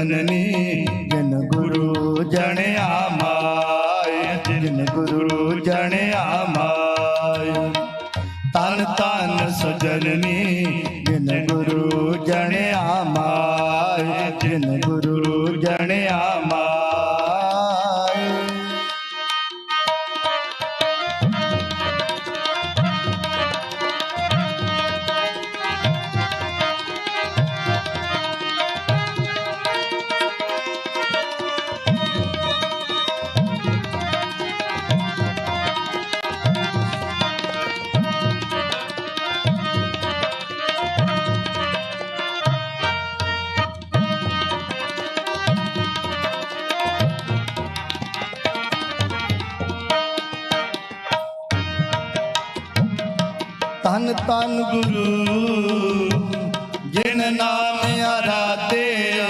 ਜਨਨੀ ਜਿਨ ਗੁਰੂ ਜਣਿਆ ਮਾਇ ਜਿਨ ਗੁਰੂ ਜਣਿਆ ਮਾਇ ਤਨ ਤਨ ਸੁਜਨਨੀ ਜਿਨ ਗੁਰੂ ਜਣਿਆ ਮਾਇ ਜਿਨ ਧੰਨ ਧੰਨ ਗੁਰੂ ਜਿਨ ਨਾਮ ਆਰਾਧਿਆ।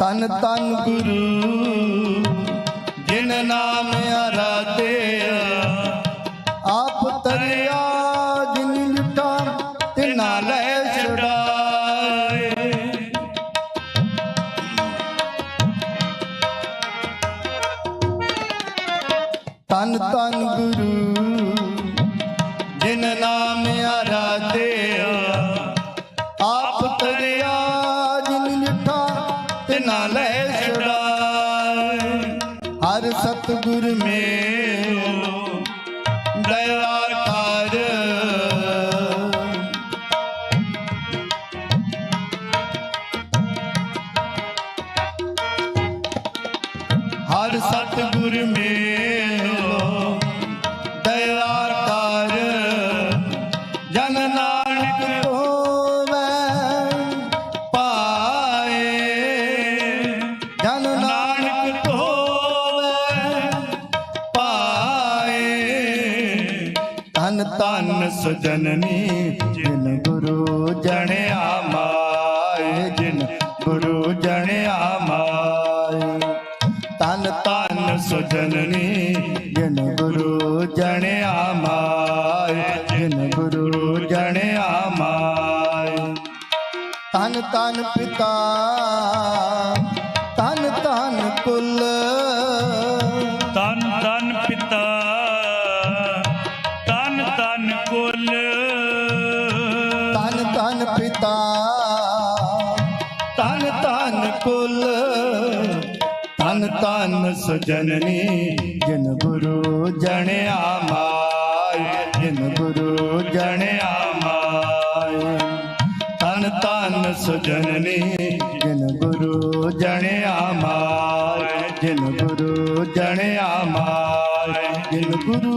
ਧੰਨ ਧੰਨ ਗੁਰੂ ਜਿਨ ਨਾਮ ਆਰਾਧਿਆ। ਤਨ ਤਨ ਗੁਰੂ, ਜਿਨ ਨਾਮ ਆਰਾਧਿਆ, ਆਪ ਤਰਿਆ, ਜਿਨ ਲਿਠਾ ਤਿਨਾ ਲੈ ਛੁਡਾਏ ਹਰ ਸਤਿਗੁਰ ਮੇ ਹਰ ਸਤਿਗੁਰ ਮੇਰੋ ਦਇਆ ਕਰ ਜਨ ਨਾਨਕ ਹੋਵੇ ਪਾਏ। ਜਨ ਨਾਨਕ ਹੋਵੇ ਪਾਏ। ਧਨ ਧਨ ਸੁਜਨਨੀ ਜਿਨ ਗੁਰੂ ਜਣਿਆ ਮਾਏ। ਸੁਜਨਨੀ ਜਿਨ ਗੁਰੂ ਜਣਿਆ ਮਾਏ, ਜਿਨ ਗੁਰੂ ਜਣਿਆ ਮਾਏ। ਤਨ ਤਨ ਪਿਤਾ ਤਨ ਤਨ ਕੁਲ ਤਨ ਸੁਜਨਨੀ ਜਿਨ ਗੁਰੂ ਜਣਿਆ ਮਾਇ ਜਿਨ ਗੁਰੂ ਜਣਿਆ ਮਾਏ। ਤਨ ਤਨ ਸੁਜਨਨੀ ਜਿਨ ਗੁਰੂ ਜਣਿਆ ਮਾਏ, ਜਿਨ ਗੁਰੂ ਜਣਿਆ ਮਾਏ, ਜਿਨ ਗੁਰੂ